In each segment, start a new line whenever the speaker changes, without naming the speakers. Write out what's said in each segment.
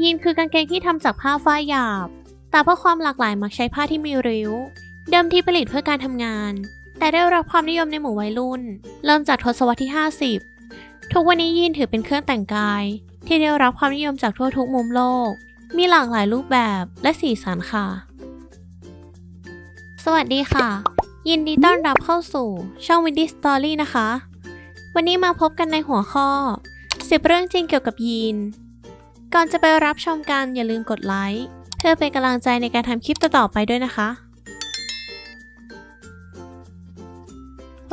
ยีนคือกางเกงที่ทำจากผ้าฝ้ายหยาบ แต่เพื่อความหลากหลายมักใช้ผ้าที่มีริ้ว เดิมทีผลิตเพื่อการทำงาน แต่ได้รับความนิยมในหมู่วัยรุ่น เริ่มจากทศวรรษที่ 50 ทุกวันนี้ยีนถือเป็นเครื่องแต่งกาย ที่ได้รับความนิยมจากทั่วทุกมุมโลก มีหลากหลายรูปแบบและสีสันค่ะ สวัสดีค่ะ ยินดีต้อนรับเข้าสู่ช่องวินดี้สตอรี่นะคะ วันนี้มาพบกันในหัวข้อ10เรื่องจริงเกี่ยวกับยีน ก่อนจะไปรับชมกันอย่าลืมกดไลค์เพื่อเป็นกำลังใจในการทำคลิปต่อๆไปด้วยนะคะ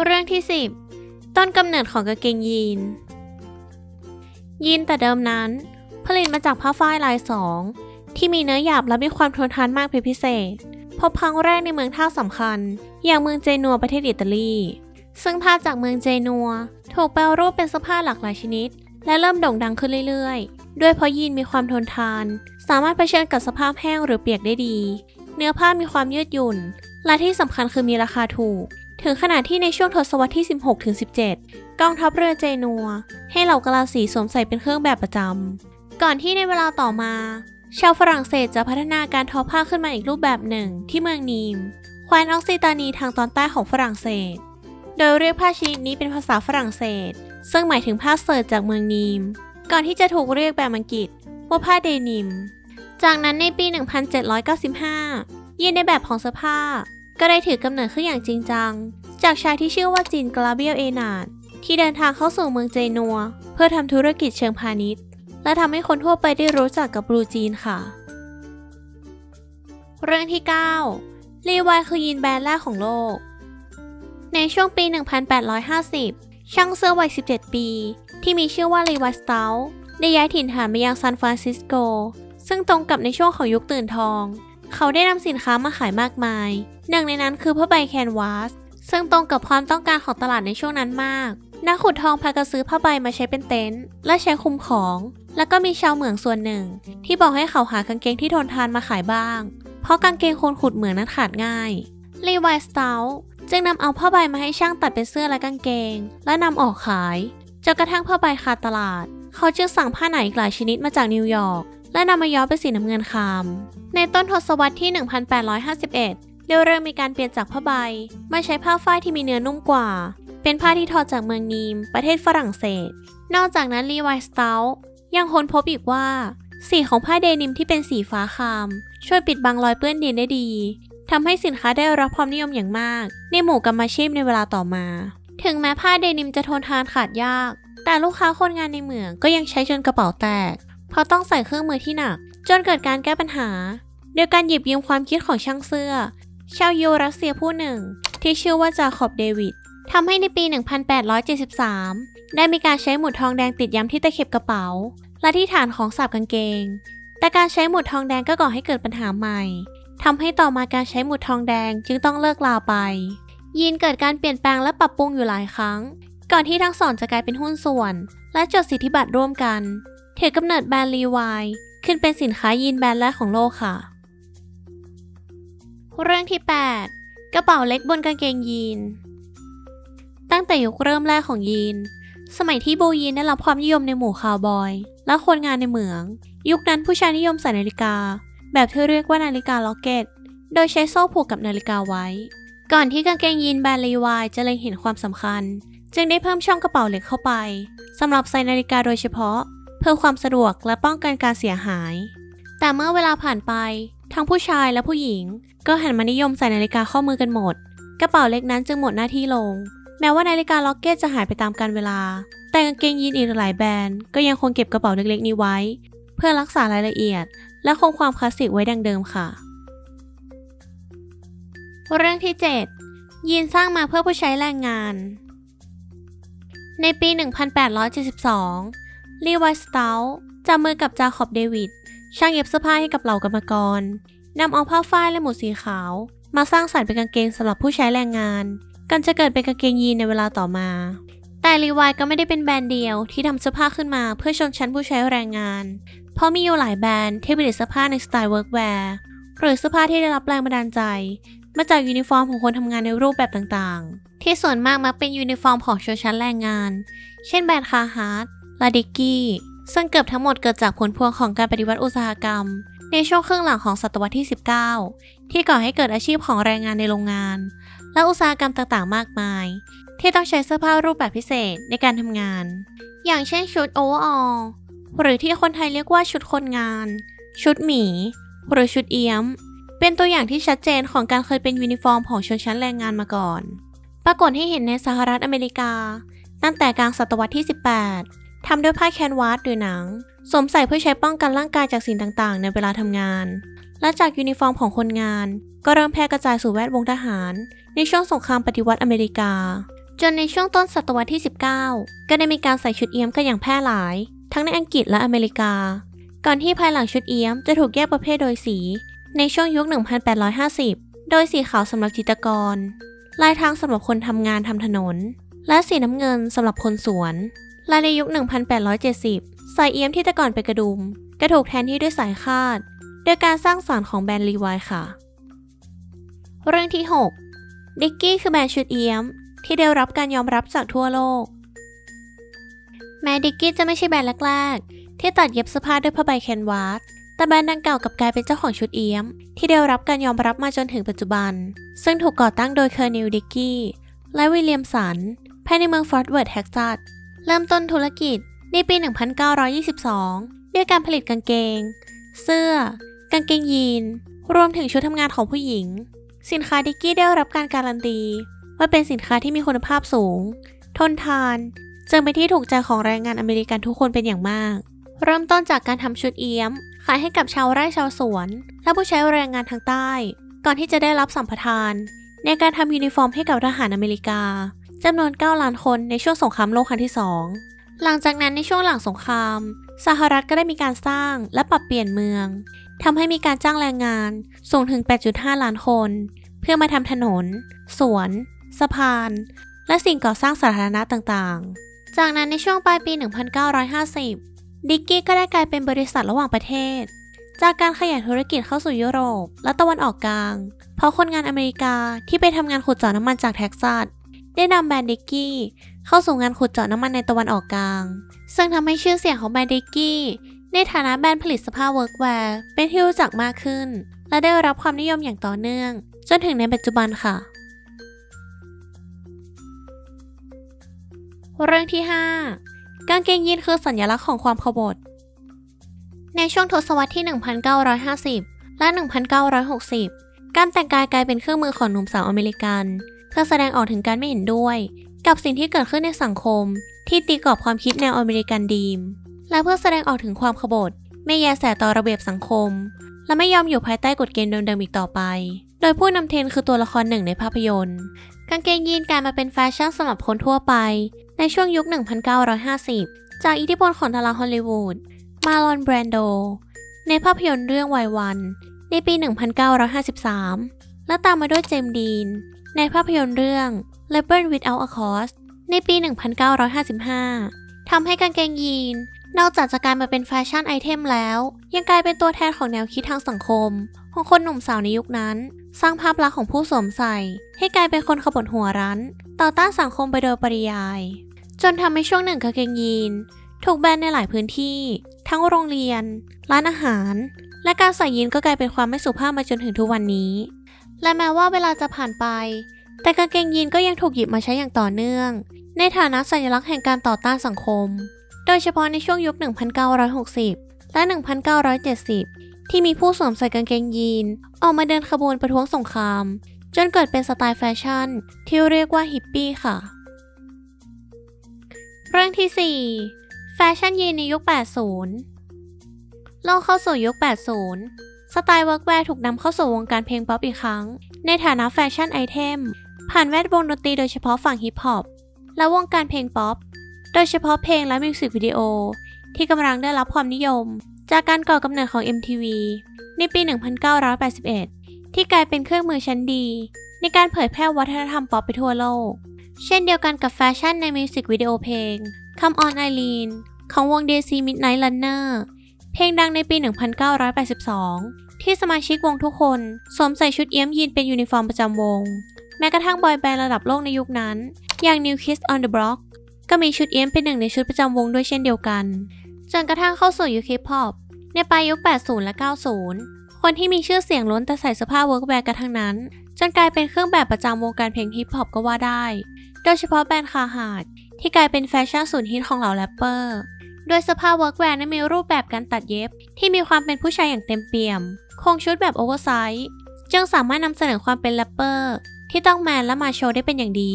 เรื่องที่ 10 ต้นกำเนิดของกางเกงยีน ยีนแต่เดิมนั้น ผลิตมาจากผ้าฝ้ายลายสองที่มีเนื้อหยาบและมีความทนทานมากเป็นพิเศษ พบครั้งแรกในเมืองท่าสำคัญ อย่างเมืองเจนัวประเทศอิตาลี ซึ่งผ้าจากเมืองเจนัว ถูกแปลรูปเป็นเสื้อผ้าหลากหลายชนิด และเริ่มโด่งดังขึ้นเรื่อยๆ ด้วยเพราะยีนมีความทนทาน สามารถเผชิญกับสภาพแห้งหรือเปียกได้ดี เนื้อผ้ามีความยืดหยุ่น และที่สำคัญคือมีราคาถูก ถึงขนาดที่ในช่วงทศวรรษที่ 16-17 กองทัพเรือเจนัว ให้เหล่ากะลาสีสวมใส่เป็นเครื่องแบบประจำ ก่อนที่ในเวลาต่อมา ชาวฝรั่งเศสจะพัฒนาการทอผ้าขึ้นมาอีกรูปแบบหนึ่งที่เมืองนีมแคว้นออกซิตานีทางตอนใต้ของฝรั่งเศส โดยเรียกผ้าชนิดนี้เป็นภาษาฝรั่งเศส ซึ่งหมายถึงผ้าเสิร์ตจากเมืองนีม ก่อนที่จะถูกเรียกแบบอังกฤษว่าผ้าเดนิม จากนั้นในปี 1795 ยีนในแบบของเสื้อผ้า ก็ได้ถือกำเนิดขึ้นอย่างจริงจัง จากชายที่ชื่อว่าจินกลาเบียลเอนาดที่เดินทางเข้าสู่เมืองเจนัว เพื่อทำธุรกิจเชิงพาณิชย์ และทำให้คนทั่วไปได้รู้จักกับบลูจีนค่ะ เรื่องที่ 9 ลีวายคือยีนแบรนด์แรกของโลก ในช่วงปี 1850 ช่างเสื้อวัย 17 ปี ที่มีชื่อว่าลีวายสเตลได้ย้ายถิ่นฐานมายังซานฟรานซิสโก ซึ่งตรงกับในช่วงของยุคตื่นทอง เขาได้นำสินค้ามาขายมากมาย หนึ่งในนั้นคือผ้าใบแคนวาส ซึ่งตรงกับความต้องการของตลาดในช่วงนั้นมาก นักขุดทองพากันซื้อผ้าใบมาใช้เป็นเต็นท์และใช้คุมของ แล้วก็มีชาวเหมืองส่วนหนึ่ง ที่บอกให้เขาหากางเกงที่ทนทานมาขายบ้าง เพราะกางเกงคนขุดเหมืองนั้นขาดง่ายลีวายสเตลจึงนำเอาผ้าใบมาให้ช่างตัดเป็นเสื้อและกางเกง และนำออกขาย จนกระทั่งผ้าใบขาดตลาด เขาจึงสั่งผ้าไหนอีกหลายชนิดมาจากนิวยอร์กและนำมาย้อมเป็นสีน้ำเงินคาม ในต้นทศวรรษที่ 1851 เริ่มมีการเปลี่ยนจากผ้าใบมาใช้ผ้าฝ้ายที่มีเนื้อนุ่มกว่า เป็นผ้าที่ทอจากเมืองนีม ประเทศฝรั่งเศส นอกจากนั้นลีไวสเตลยังค้นพบอีกว่า สีของผ้าเดนิมที่เป็นสีฟ้าคาม ช่วยปิดบังรอยเปื้อนดินได้ดีทำให้สินค้าได้รับความนิยมอย่างมาก ในหมู่กรรมอาชีพในเวลาต่อมา ถึงแม้ผ้าเดนิมจะทนทานขาดยาก แต่ลูกค้าคนงานในเหมืองก็ยังใช้จนกระเป๋าแตก เพราะต้องใส่เครื่องมือที่หนัก จนเกิดการแก้ปัญหา โดยการหยิบยืมความคิดของช่างเสื้อ ชาวยูรัสเซียผู้หนึ่ง ที่ชื่อว่าจาคอบเดวิดทำให้ในปี 1873 ได้มีการใช้หมุดทองแดงติดย้ำที่ตะเข็บกระเป๋า และที่ฐานของสาบกางเกง แต่การใช้หมุดทองแดงก็ก่อให้เกิดปัญหาใหม่ทำให้ต่อมาการใช้หมุดทองแดงจึงต้องเลิกลาไป ยีนเกิดการเปลี่ยนแปลงและปรับปรุงอยู่หลายครั้ง ก่อนที่ทั้งสองจะกลายเป็นหุ้นส่วน และจดสิทธิบัตรร่วมกันถือกำเนิดแบรนด์ลีวายขึ้นเป็นสินค้ายีนแบรนด์แรกของโลกค่ะ เรื่องที่ 8 กระเป๋าเล็กบนกางเกงยีน ตั้งแต่ยุคเริ่มแรกของยีน สมัยที่โบยีนได้รับความนิยมในหมู่คาวบอย และคนงานในเหมือง ยุคนั้นผู้ชายนิยมใส่นาฬิกา แบบที่เรียกว่านาฬิกาล็อกเก็ต โดยใช้โซ่ผูกกับนาฬิกาไว้ ก่อนที่กางเกงยีนแบรนด์ลีวายจะเล็งเห็นความสำคัญ จึงได้เพิ่มช่องกระเป๋าเล็กเข้าไปสำหรับใส่นาฬิกาโดยเฉพาะ เพื่อความสะดวกและป้องกันการเสียหาย แต่เมื่อเวลาผ่านไป ทั้งผู้ชายและผู้หญิง ก็หันมานิยมใส่นาฬิกาข้อมือกันหมด กระเป๋าเล็กนั้นจึงหมดหน้าที่ลง แม้ว่านาฬิกาล็อกเก็ตจะหายไปตามกาลเวลา แต่กางเกงยีนอีกหลายแบรนด์ก็ยังคงเก็บกระเป๋าเล็กๆนี้ไว้ เพื่อรักษารายละเอียด และคงความคลาสสิกไว้ดังเดิมค่ะ เรื่องที่ 7 ยีนสร้างมาเพื่อผู้ใช้แรงงาน ในปี 1872 ลีวาสเตลจับมือกับจาคอบเดวิด ช่างเย็บเสื้อผ้าให้กับเหล่ากรรมกรนำเอาผ้าฝ้ายและหมุดสีขาว มาสร้างสรรค์เป็นกางเกงสำหรับผู้ใช้แรงงาน กันจะเกิดเป็นกางเกงยีนในเวลาต่อมา แต่ลีวายก็ไม่ได้เป็นแบรนด์เดียวที่ทำเสื้อผ้าขึ้นมาเพื่อชนชั้นผู้ใช้แรงงาน เพราะมีอยู่หลายแบรนด์ที่ผลิตเสื้อผ้าในสไตล์เวิร์กแวร์หรือเสื้อผ้าที่ได้รับแรงบันดาลใจ มาจากยูนิฟอร์มของคนทำงานในรูปแบบต่างๆ ที่ส่วนมากมักเป็นยูนิฟอร์มของชนชั้นแรงงาน เช่นแบรนด์คาฮาร์ดลาดิกี้ซึ่งเกือบทั้งหมดเกิดจากผลพวงของการปฏิวัติอุตสาหกรรม ในช่วงครึ่งหลังของศตวรรษที่ 19 ที่ก่อให้เกิดอาชีพของแรงงานในโรงงาน และอุตสาหกรรมต่างๆ มากมาย ที่ต้องใช้เสื้อผ้ารูปแบบพิเศษในการทำงาน อย่างเช่นชุดโอเวอร์ออลหรือที่คนไทยเรียกว่าชุดคนงาน ชุดหมี หรือชุดเอี้ยม เป็นตัวอย่างที่ชัดเจนของการเคยเป็นยูนิฟอร์มของชนชั้นแรงงานมาก่อน ปรากฏให้เห็นในสหรัฐอเมริกา ตั้งแต่กลางศตวรรษที่ 18 ทำด้วยผ้าแคนวาสหรือหนัง สวมใส่เพื่อใช้ป้องกันร่างกายจากสิ่งต่างๆ ในเวลาทำงาน และจากยูนิฟอร์มของคนงาน ก็เริ่มแพร่กระจายสู่แวดวงทหาร ในช่วงสงครามปฏิวัติอเมริกา จนในช่วงต้นศตวรรษที่ 19 ก็ได้มีการใส่ชุดเอี้ยมกันอย่างแพร่หลาย ทั้งในอังกฤษและอเมริกา ก่อนที่ภายหลังชุดเอี้ยมจะถูกแยกประเภทโดยสี ในช่วงยุค 1850 โดยสีขาวสำหรับจิตรกร ลายทางสำหรับคนทำงานทำถนน และสีน้ำเงินสำหรับคนสวน และในยุค 1870 สายเอี้ยมที่แต่ก่อนเป็นกระดุมก็ถูกแทนที่ด้วยสายคาด โดยการสร้างสรรค์ของแบรนด์ลีวายค่ะ เรื่องที่ 6 ดิกกี้คือแบรนด์ชุดเอี้ยม ที่ได้รับการยอมรับจากทั่วโลก แม้ดิกกี้จะไม่ใช่แบรนด์แรกๆที่ตัดเย็บเสื้อผ้าด้วยผ้าใบแคนวาส แต่แบรนด์ดังกล่าวกลับกลายเป็นเจ้าของชุดเอี้ยม ที่ได้รับการยอมรับมาจนถึงปัจจุบัน ซึ่งถูกก่อตั้งโดยเคอร์นิลดิกกี้และวิลเลียมสันภายในเมืองฟอร์ตเวิร์ธแท็กซัสเริ่มต้นธุรกิจในปี 1922 ด้วยการผลิตกางเกง เสื้อ กางเกงยีน รวมถึงชุดทำงานของผู้หญิง สินค้าดิกกี้ได้รับการการันตี ว่าเป็นสินค้าที่มีคุณภาพสูง ทนทานจึงเป็นที่ถูกใจของแรงงานอเมริกันทุกคนเป็นอย่างมาก เริ่มต้นจากการทำชุดเอี้ยม ขายให้กับชาวไร่ชาวสวน และผู้ใช้แรงงานทางใต้ ก่อนที่จะได้รับสัมปทาน ในการทำยูนิฟอร์มให้กับทหารอเมริกาจำนวน 9 ล้านคนในช่วงสงครามโลกครั้งที่ 2 หลังจากนั้นในช่วงหลังสงคราม สหรัฐก็ได้มีการสร้างและปรับเปลี่ยนเมืองทำให้มีการจ้างแรงงานสูงถึง 8.5 ล้านคน เพื่อมาทำถนน สวน สะพาน และสิ่งก่อสร้างสาธารณะต่างๆ จากนั้นในช่วงปลายปี 1950 ดิกกี้ก็ได้กลายเป็นบริษัทระหว่างประเทศ จากการขยายธุรกิจเข้าสู่ยุโรป และตะวันออกกลาง เพราะคนงานอเมริกาที่ไปทำงานขุดเจาะน้ำมันจากเท็กซัสได้นำแบรนด์ดิกกี้เข้าสู่งานขุดเจาะน้ำมันในตะวันออกกลาง ซึ่งทำให้ชื่อเสียงของแบรนด์ดิกกี้ในฐานะแบรนด์ผลิตเสื้อผ้าเวิร์กแวร์เป็นที่รู้จักมากขึ้น และได้รับความนิยมอย่างต่อเนื่อง จนถึงในปัจจุบันค่ะ เรื่องที่ 5 กางเกงยีนคือสัญลักษณ์ของความขบถในช่วงทศวรรษที่ 1950 และ 1960 การแต่งกายกลายเป็นเครื่องมือของหนุ่มสาวอเมริกัน เพื่อแสดงออกถึงการไม่เห็นด้วย กับสิ่งที่เกิดขึ้นในสังคม ที่ตีกรอบความคิดแนวอเมริกันดีม และเพื่อแสดงออกถึงความขบถไม่แยแสต่อระเบียบสังคม และไม่ยอมอยู่ภายใต้กฎเกณฑ์เดิมๆอีกต่อไป โดยผู้นำเทรนคือตัวละครหนึ่งในภาพยนตร์กางเกงยีนกลายมาเป็นแฟชั่นสำหรับคนทั่วไป ในช่วงยุค 1950 จากอิทธิพลของดาราฮอลลีวูด มาลอนแบรนโด ในภาพยนตร์เรื่องวัยวัน ในปี 1953 และตามมาด้วยเจมดีน ในภาพยนตร์เรื่อง Rebel Without a Cause ในปี 1955 ทำให้กางเกงยีน นอกจากจะกลายมาเป็นแฟชั่นไอเทมแล้ว ยังกลายเป็นตัวแทนของแนวคิดทางสังคม ของคนหนุ่มสาวในยุคนั้น สร้างภาพลักษณ์ของผู้สวมใส่ ให้กลายเป็นคนขบถหัวรั้น ต่อต้านสังคมไปโดยปริยาย จนทำให้ช่วงหนึ่งกางเกงยีน ถูกแบนในหลายพื้นที่ ทั้งโรงเรียน ร้านอาหาร และการใส่ยีนก็กลายเป็นความไม่สุภาพมาจนถึงทุกวันนี้ และแม้ว่าเวลาจะผ่านไป แต่กางเกงยีนก็ยังถูกหยิบมาใช้อย่างต่อเนื่อง ในฐานะสัญลักษณ์แห่งการต่อต้านสังคม โดยเฉพาะในช่วงยุค 1960 และ 1970 ที่มีผู้สวมใส่กางเกงยีน ออกมาเดินขบวนประท้วงสงคราม จนเกิดเป็นสไตล์แฟชั่น ที่เรียกว่าฮิปปี้ค่ะ เรื่องที่ 4 แฟชั่นยีนในยุค 80 โลกเข้าสู่ยุค 80 สไตล์เวิร์กแวร์ถูกนำเข้าสู่วงการเพลงป๊อปอีกครั้ง ในฐานะแฟชั่นไอเทม ผ่านแวดวงดนตรีโดยเฉพาะฝั่งฮิปฮอปและวงการเพลงป๊อป โดยเฉพาะเพลงและมิวสิกวิดีโอ ที่กำลังได้รับความนิยม จากการก่อกำเนิดของ MTV ในปี 1981 ที่กลายเป็นเครื่องมือชั้นดี ในการเผยแพร่วัฒนธรรมป๊อปไปทั่วโลก เช่นเดียวกันกับแฟชั่นในมิวสิกวิดีโอเพลง Come On Eileen ของวง Daisy Midnight Runner เพลงดังในปี 1982 ที่สมาชิกวงทุกคนสวมใส่ชุดเอี้ยมยีนเป็นยูนิฟอร์มประจำวง แม้กระทั่งบอยแบนด์ระดับโลกในยุคนั้น อย่าง New Kids on the Block ก็มีชุดเอี้ยมเป็นหนึ่งในชุดประจำวงด้วยเช่นเดียวกัน จนกระทั่งเข้าสู่ยุคฮิปฮอปในปลายยุค 80 และ 90 คนที่มีชื่อเสียงล้นแต่ใส่เสื้อผ้าเวิร์กแวร์กันทั้งนั้น จนกลายเป็นเครื่องแบบประจำวงการเพลงฮิปฮอปก็ว่าได้ โดยเฉพาะแบรนด์คาฮาดที่กลายเป็นแฟชั่นสูนย์ฮิตของเหล่าแรปเปอร์ โดยเสื้อผ้าเวิร์กแวร์นั้นมีรูปแบบการตัดเย็บ ที่มีความเป็นผู้ชายอย่างเต็มเปี่ยม คงชุดแบบโอเวอร์ไซส์จึงสามารถนำเสนอความเป็นแรปเปอร์ที่ต้องแมนและมาโชว์ได้เป็นอย่างดี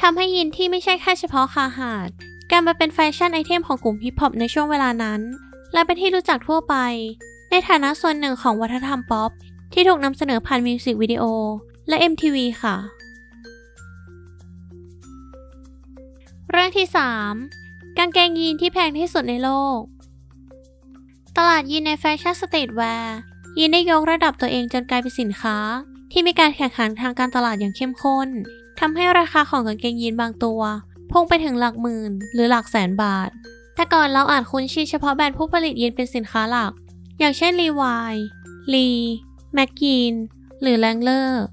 ทำให้ยินที่ไม่ใช่แค่เฉพาะคาฮาดกลายมาเป็นแฟชั่นไอเทมของกลุ่มฮิปฮอปในช่วงเวลานั้น และเป็นที่รู้จักทั่วไป ในฐานะส่วนหนึ่งของวัฒนธรรมป๊อปที่ถูกนำเสนอผ่านมิวสิกวิดีโอและ MTV ค่ะ เรื่องที่ 3 กางเกงยีนที่แพงที่สุดในโลก ตลาดยีนในแฟชั่นสตรีทแวร์ยีนได้ยกระดับตัวเองจนกลายเป็นสินค้า ที่มีการแข่งขันทางการตลาดอย่างเข้มข้นทำให้ราคาของกางเกงยีนบางตัวพุ่งไปถึงหลักหมื่น หรือหลักแสนบาท แต่ก่อนเราอาจคุ้นชินเฉพาะแบรนด์ผู้ผลิตยีนเป็นสินค้าหลัก อย่างเช่นรีวายลีแม็กกีนหรือแลงเลอร์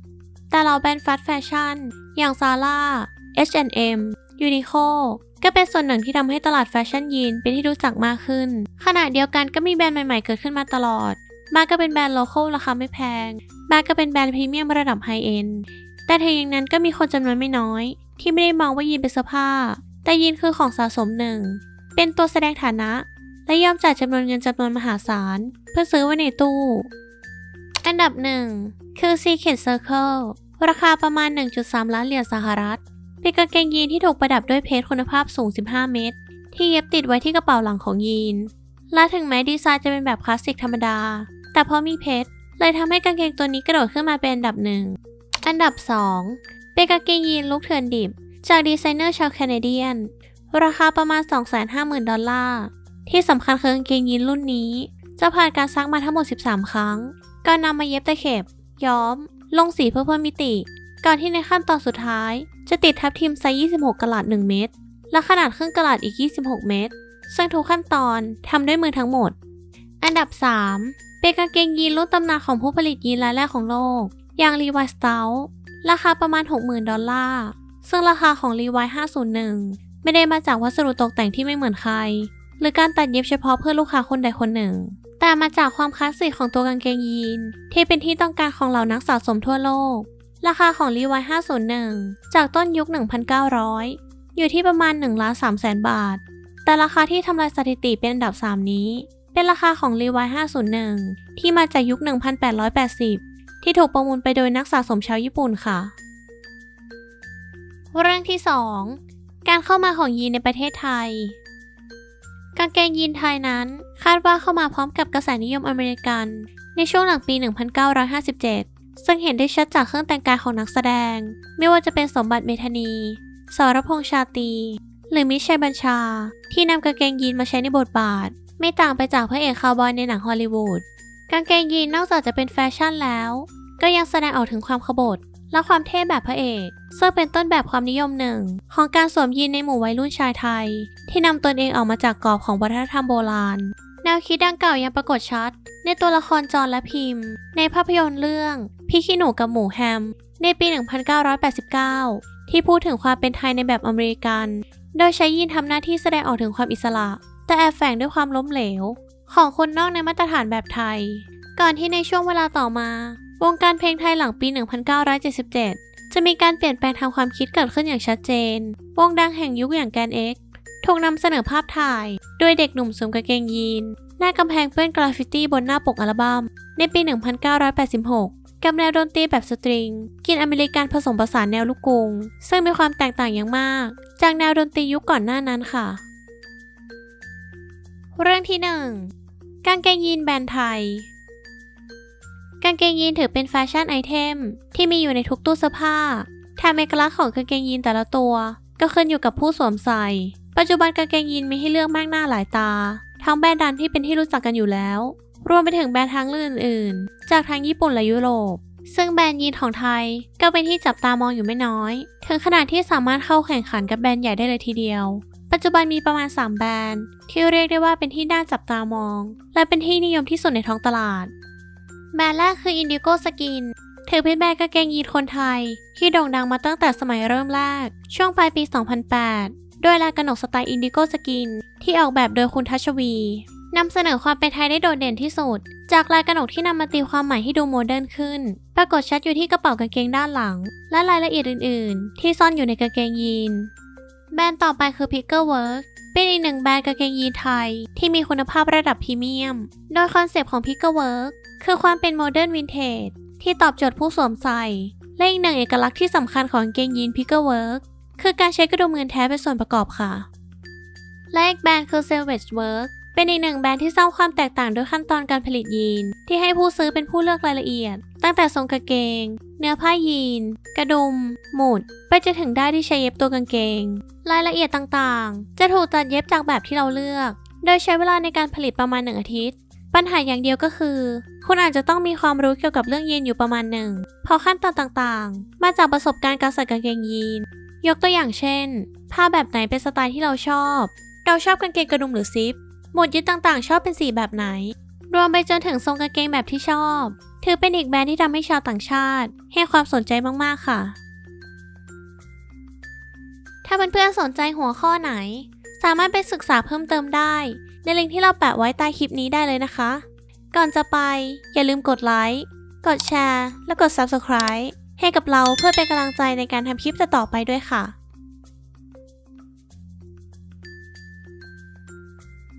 แต่เราแบรนด์ฟาสต์แฟชั่น อย่างซาร่า H&M Uniqlo ก็เป็นส่วนหนึ่งที่ทำให้ตลาดแฟชั่นยีนเป็นที่รู้จักมากขึ้น ขณะเดียวกันก็มีแบรนด์ใหม่ๆ เกิดขึ้นมาตลอดบางก็เป็นแบรนด์โลคอลราคาไม่แพงบางก็เป็นแบรนด์พรีเมียมระดับไฮเอ็นด์แต่ถึงอย่างนั้นก็มีคนจำนวนไม่น้อย ที่ไม่ได้มองว่ายีนเป็นเสื้อผ้า แต่ยีนคือของสะสมหนึ่ง เป็นตัวแสดงฐานะ และยอมจ่ายจำนวนเงินจำนวนมหาศาล เพื่อซื้อไว้ในตู้ อันดับหนึ่งคือ Secret Circle ราคาประมาณ 1.3 ล้านเหรียญสหรัฐ เป็นกางเกงยีนที่ถูกประดับด้วยเพชรคุณภาพสูง 15 เมตร ที่เย็บติดไว้ที่กระเป๋าหลังของยีน และถึงแม้ดีไซน์จะเป็นแบบคลาสสิกธรรมดา แต่เพราะมีเพชรเลยทำให้กางเกงตัวนี้กระโดดขึ้นมาเป็นอันดับหนึ่ง อันดับ 2 เป็นกางเกงยีนลุกเทิร์นดิบ จากดีไซเนอร์ชาวแคนาเดียน ราคาประมาณ 250,000 ดอลลาร์ ที่สำคัญคือกางเกงยีนรุ่นนี้ จะผ่านการซักมาทั้งหมด 13 ครั้งก่อนนำมาเย็บตะเข็บ ย้อม ลงสีเพื่อเพิ่มมิติ ก่อนที่ในขั้นตอนสุดท้าย จะติดทับทิมไซส์26กะลัด 1 เมตร และขนาดครึ่งกะลัดอีก 26 เมตร ซึ่งทุกขั้นตอนทำด้วยมือทั้งหมด อันดับ 3 เป็นกางเกงยีนรุ่นตำนานของผู้ผลิตยีนรายแรกของโลก อย่าง Levi Strauss ราคาประมาณ 60,000 ดอลลาร์ ซึ่งราคาของ Levi 501 ไม่ได้มาจากวัสดุตกแต่งที่ไม่เหมือนใคร หรือการตัดเย็บเฉพาะเพื่อลูกค้าคนใดคนหนึ่ง แต่มาจากความคลาสสิกของตัวกางเกงยีนที่เป็นที่ต้องการของเหล่านักสะสมทั่วโลก ราคาของ Levi 501 จากต้นยุค 1,900 อยู่ที่ประมาณ1ล้าน3แสนบาท แต่ราคาที่ทำลายสถิติเป็นอันดับ 3 นี้ เป็นราคาของ Levi 501 ที่มาจากยุค 1880 ที่ถูกประมูลไปโดยนักสะสมชาวญี่ปุ่นค่ะ เรื่องที่ 2 การเข้ามาของยีนในประเทศไทย กางเกงยีนไทยนั้นคาดว่าเข้ามาพร้อมกับกระแสนิยมอเมริกัน ในช่วงหลังปี 1957 ซึ่งเห็นได้ชัดจากเครื่องแต่งกายของนักแสดง ไม่ว่าจะเป็นสมบัติเมธานี สรพงษ์ชาตี หรือมิชัยบัญชา ที่นำกางเกงยีนมาใช้ในบทบาท ไม่ต่างไปจากพระเอกคาวบอยในหนังฮอลลีวูด กางเกงยีนนอกจากจะเป็นแฟชั่นแล้ว ก็ยังแสดงออกถึงความขบถและความเท่แบบพระเอกซึ่งเป็นต้นแบบความนิยมหนึ่ง ของการสวมยีนในหมู่วัยรุ่นชายไทย ที่นำตนเองออกมาจากกรอบของวัฒนธรรมโบราณ แนวคิดดังกล่าวยังปรากฏชัด ในตัวละครจอห์นและพิมพ์ ในภาพยนตร์เรื่องพี่ขี้หนูกับหมูแฮม ในปี 1989 ที่พูดถึงความเป็นไทยในแบบอเมริกัน โดยใช้ยีนทำหน้าที่แสดงออกถึงความอิสระ แต่แอบแฝงด้วยความล้มเหลว ของคนนอกในมาตรฐานแบบไทย ก่อนที่ในช่วงเวลาต่อมา วงการเพลงไทยหลังปี 1977 จะมีการเปลี่ยนแปลงทางความคิดเกิดขึ้นอย่างชัดเจน วงดังแห่งยุคอย่างแกนเอ็กถูกนำเสนอภาพถ่าย โดยเด็กหนุ่มสวมกางเกงยีน น้ากำแพงเปื้อนกราฟฟิตี้บนหน้าปกอัลบั้มในปี 1986 กับแนวดนตรีแบบสตริง กินอเมริกันผสมผสานแนวลูกกรุง ซึ่งมีความแตกต่างอย่างมาก จากแนวดนตรียุคก่อนหน้านั้นค่ะ เรื่องที่ 1 กางเกงยีนแบรนด์ไทย กางเกงยีนถือเป็นแฟชั่นไอเทมที่มีอยู่ในทุกตู้เสื้อผ้าแถมเอกลักษณ์ของกางเกงยีนแต่ละตัว ก็ขึ้นอยู่กับผู้สวมใส่ ปัจจุบันกางเกงยีนมีให้เลือกมากหน้าหลายตา ทั้งแบรนด์ดังที่เป็นที่รู้จักกันอยู่แล้ว รวมไปถึงแบรนด์ทางเลือกอื่น ๆ จากทั้งญี่ปุ่นและยุโรป ซึ่งแบรนด์ยีนของไทยก็เป็นที่จับตามองอยู่ไม่น้อย ถึงขนาดที่สามารถเข้าแข่งขันกับแบรนด์ใหญ่ได้เลยทีเดียว ปัจจุบันมีประมาณ 3 แบรนด์ ที่เรียกได้ว่าเป็นที่น่าจับตามอง และเป็นที่นิยมที่สุดในท้องตลาด แบรนด์แรกคือ Indigo Skin ถือเป็นแบรนด์กางเกงยีนคนไทย ที่โด่งดังมาตั้งแต่สมัยเริ่มแรก ช่วงปลายปี 2008 โดยลายกระหนกสไตล์อินดิโกสกิน ที่ออกแบบโดยคุณทัชวีนำเสนอความเป็นไทยได้โดดเด่นที่สุด จากลายกระหนกที่นำมาตีความใหม่ให้ดูโมเดิร์นขึ้น ปรากฏชัดอยู่ที่กระเป๋ากางเกงด้านหลัง และรายละเอียดอื่น ๆ ที่ซ่อนอยู่ในกางเกงยีน แบรนด์ต่อไปคือ Picker Work เป็นอีกหนึ่งแบรนด์กางเกงยีนไทย ที่มีคุณภาพระดับพรีเมียม โดยคอนเซปต์ของ Picker Work คือความเป็นโมเดิร์นวินเทจที่ตอบโจทย์ผู้สวมใส่ และอีกหนึ่งเอกลักษณ์ที่สำคัญของกางเกงยีน Picker Work คือการใช้กระดุมเงินแท้เป็นส่วนประกอบค่ะ และอีกแบรนด์คือ Savage Work เป็นอีกหนึ่งแบรนด์ที่สร้างความแตกต่างด้วยขั้นตอนการผลิตยีน ที่ให้ผู้ซื้อเป็นผู้เลือกรายละเอียด ตั้งแต่ทรงกางเกง เนื้อผ้ายีน กระดุม หมุด ไปจนถึงได้ที่ใช้เย็บตัวกางเกง รายละเอียดต่างๆ จะถูกตัดเย็บจากแบบที่เราเลือก โดยใช้เวลาในการผลิตประมาณหนึ่งอาทิตย์ ปัญหาอย่างเดียวก็คือ คุณอาจจะต้องมีความรู้เกี่ยวกับเรื่องยีนอยู่ประมาณหนึ่งเพราะขั้นตอนต่างๆ มาจากประสบการณ์การใส่กางเกงยีน ยกตัวอย่างเช่น ผ้าแบบไหนเป็นสไตล์ที่เราชอบ เราชอบกางเกงกระดุมหรือซิป หมวดยึดต่างๆ ชอบเป็นสีแบบไหน รวมไปจนถึงทรงกางเกงแบบที่ชอบ ถือเป็นอีกแบรนด์ที่ทำให้ชาวต่างชาติ ให้ความสนใจมากๆค่ะ ถ้าเพื่อนๆสนใจหัวข้อไหน สามารถไปศึกษาเพิ่มเติมได้ ในลิงก์ที่เราแปะไว้ใต้คลิปนี้ได้เลยนะคะ ก่อนจะไป อย่าลืมกดไลค์ กดแชร์ และกด Subscribe ให้กับเราเพื่อเป็นกำลังใจในการทำคลิปต่อๆไปด้วยค่ะ